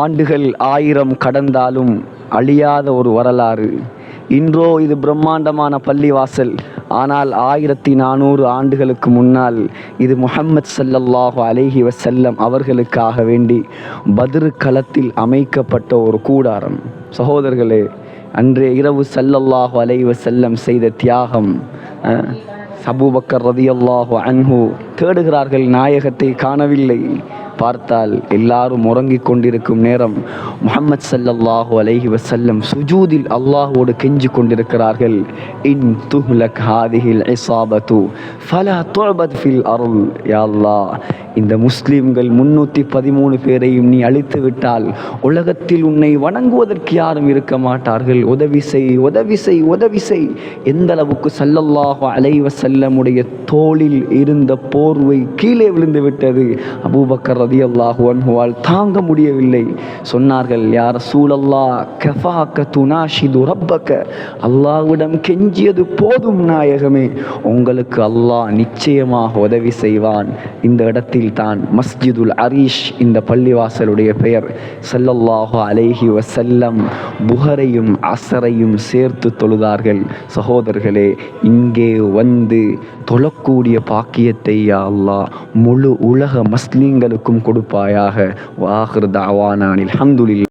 ஆண்டுகள் ஆயிரம் கடந்தாலும் அழியாத ஒரு வரலாறு. இன்றோ இது பிரம்மாண்டமான பள்ளிவாசல். ஆனால் ஆயிரத்தி நானூறு ஆண்டுகளுக்கு முன்னால் இது முஹம்மது சல்லல்லாஹு அலேஹி வசல்லம் அவர்களுக்காக வேண்டி பதிரு களத்தில் அமைக்கப்பட்ட ஒரு கூடாரம். சகோதரர்களே அன்றைய இரவு சல்லல்லாஹு அலைஹி வசல்லம் செய்த தியாகம் சபூபக்கர் அபூபக்கர் ரதியல்லாஹு அன்ஹு தேடுகிறார்கள் நாயகத்தை காணவில்லை. பார்த்தால் எல்லாரும் உறங்கிக் கொண்டிருக்கும் நேரம் முகமது ஸல்லல்லாஹு அலஹி வசல்லம் சுஜூதில் அல்லாஹோடு கெஞ்சி கொண்டிருக்கிறார்கள். இன் துஹ்லக் ஹாதிஹில் இஸாபத்து ஃபலா தோபத் ஃபில் அருள் யா அல்லாஹ் இந்த முஸ்லிம்கள் முன்னூற்றி பதிமூணு பேரையும் நீ அழித்து விட்டால் உலகத்தில் உன்னை வணங்குவதற்கு யாரும் இருக்க மாட்டார்கள். உதவி செய் உதவி செய் உதவி செய். எந்த அளவுக்கு சல்லல்லாஹு அலைவ செல்லமுடைய தோளில் இருந்த போர்வை கீழே விழுந்து விட்டது. அபூபக்கர் ரதியல்லாஹு அன்ஹுவால் தாங்க முடியவில்லை. சொன்னார்கள் யார் சூழல்லா கஃபாக்க துனாஷிது ரப்பக்க. அல்லாஹ்விடம் கெஞ்சியது போதும் நாயகமே. உங்களுக்கு அல்லாஹ் நிச்சயமாக உதவி செய்வான். இந்த இடத்தில் தான் மஸ்ஜிதுல் அரீஷ் இந்த பள்ளிவாசலுடைய பெயர். ஸல்லல்லாஹு அலேஹி வசல்லம் புகரையும் அசரையும் சேர்த்து தொழுதார்கள். சகோதரர்களே இங்கே வந்து தொழக்கூடிய பாக்கியத்தை யா அல்லாஹ் முழு உலக முஸ்லீம்களுக்கும் கொடுப்பாயாக. வாஹிர் தாவானானில் அல்ஹம்துலில்லாஹ்